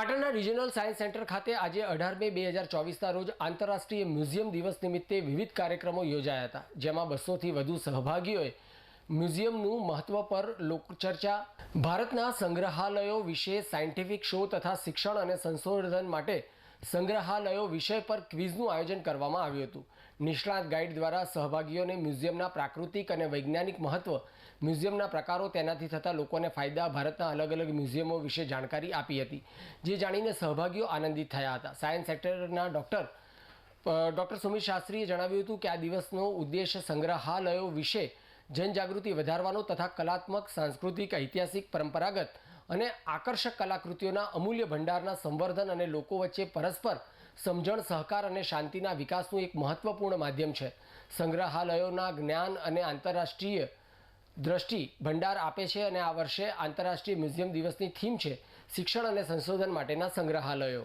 પાટણના regional science centre ખાતે આજે અઢાર મે બે હજાર ચોવીસના રોજ આંતરરાષ્ટ્રીય મ્યુઝિયમ દિવસ નિમિત્તે વિવિધ કાર્યક્રમો યોજાયા હતા, જેમાં બસોથી વધુ સહભાગીઓએ મ્યુઝિયમનું મહત્વ પર લોકચર્ચા ભારતના સંગ્રહાલયો વિશે સાયન્ટિફિક શો તથા શિક્ષણ અને સંશોધન માટે સંગ્રહાલયો વિષય પર ક્વિઝનું આયોજન કરવામાં આવ્યું હતું. નિષ્ણાત ગાઈડ દ્વારા સહભાગીઓને મ્યુઝિયમના પ્રાકૃતિક અને વૈજ્ઞાનિક મહત્વ, મ્યુઝિયમના પ્રકારો તેનાથી થતા લોકોને ફાયદા, ભારતના અલગ અલગ મ્યુઝિયમો વિશે જાણકારી આપી હતી. જે જાણીને સહભાગીઓ આનંદિત થયા હતા. સાયન્સ સેક્ટરના ડૉક્ટર ડૉક્ટર સુમિત શાસ્ત્રીએ જણાવ્યું હતું કે આ દિવસનો ઉદ્દેશ સંગ્રહાલયો વિશે જનજાગૃતિ વધારવાનો તથા કલાત્મક, સાંસ્કૃતિક, ઐતિહાસિક, પરંપરાગત અને આકર્ષક કલાકૃતિઓના અમૂલ્ય ભંડારના સંવર્ધન અને લોકો વચ્ચે પરસ્પર સમજણ, સહકાર અને શાંતિના વિકાસનું એક મહત્વપૂર્ણ માધ્યમ છે. સંગ્રહાલયોના જ્ઞાન અને આંતરરાષ્ટ્રીય દ્રષ્ટિ ભંડાર આપે છે અને આ વર્ષે આંતરરાષ્ટ્રીય મ્યુઝિયમ દિવસની થીમ છે શિક્ષણ અને સંશોધન માટેના સંગ્રહાલયો.